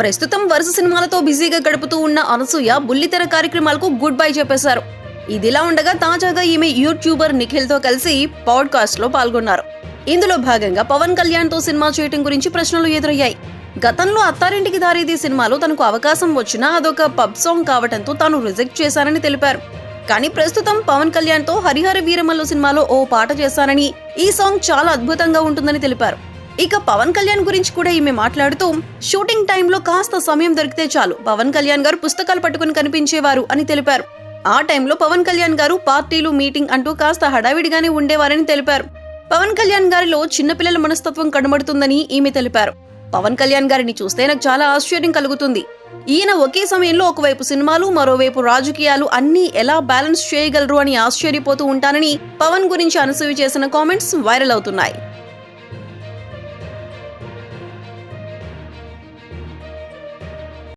ప్రస్తుతం వరుస సినిమాలతో బిజీగా గడుపుతూ ఉన్న అనసూయ బుల్లితెర కార్యక్రమాలకు గుడ్ బై చెప్పేశారు. ఇదిలా ఉండగా తాజాగా ఈమె యూట్యూబర్ నిఖిల్తో కలిసి పాడ్కాస్ట్లో పాల్గొన్నారు. ఇందులో భాగంగా పవన్ కళ్యాణ్తో సినిమా చేయటం గురించి ప్రశ్నలు ఎదురయ్యాయి. గతంలో అత్తారింటికి దారేది సినిమాలో తనకు అవకాశం వచ్చినా అదొక పబ్ సాంగ్ కావడంతో తాను రిజెక్ట్ చేశానని తెలిపారు. కానీ ప్రస్తుతం పవన్ కళ్యాణ్తో హరిహర వీరమల్లు సినిమాలో ఓ పాట చేశానని ఈ సాంగ్ చాలా అద్భుతంగా ఉంటుందని తెలిపారు. ఇక పవన్ కళ్యాణ్ గురించి కూడా ఈమె మాట్లాడుతూ షూటింగ్ టైంలో కాస్త సమయం దొరికితే చాలు. పవన్ కళ్యాణ్ గారు పుస్తకాలు పట్టుకుని కనిపించేవారు అని తెలిపారు. ఆ టైంలో పవన్ కళ్యాణ్ గారు పార్టీలు మీటింగ్ అంటూ కాస్త హడావిడిగానే ఉండేవారని తెలిపారు. పవన్ కళ్యాణ్ గారిలో చిన్నపిల్లల మనస్తత్వం కనబడుతుందని ఈమె తెలిపారు. పవన్ కళ్యాణ్ గారిని చూస్తే నాకు చాలా ఆశ్చర్యం కలుగుతుంది. ఈయన ఒకే సమయంలో ఒకవైపు సినిమాలు మరోవైపు రాజకీయాలు అన్నీ ఎలా బ్యాలెన్స్ చేయగలరు అని ఆశ్చర్యపోతూ ఉంటానని పవన్ గురించి అనసూయ చేసిన కామెంట్స్ వైరల్ అవుతున్నాయి.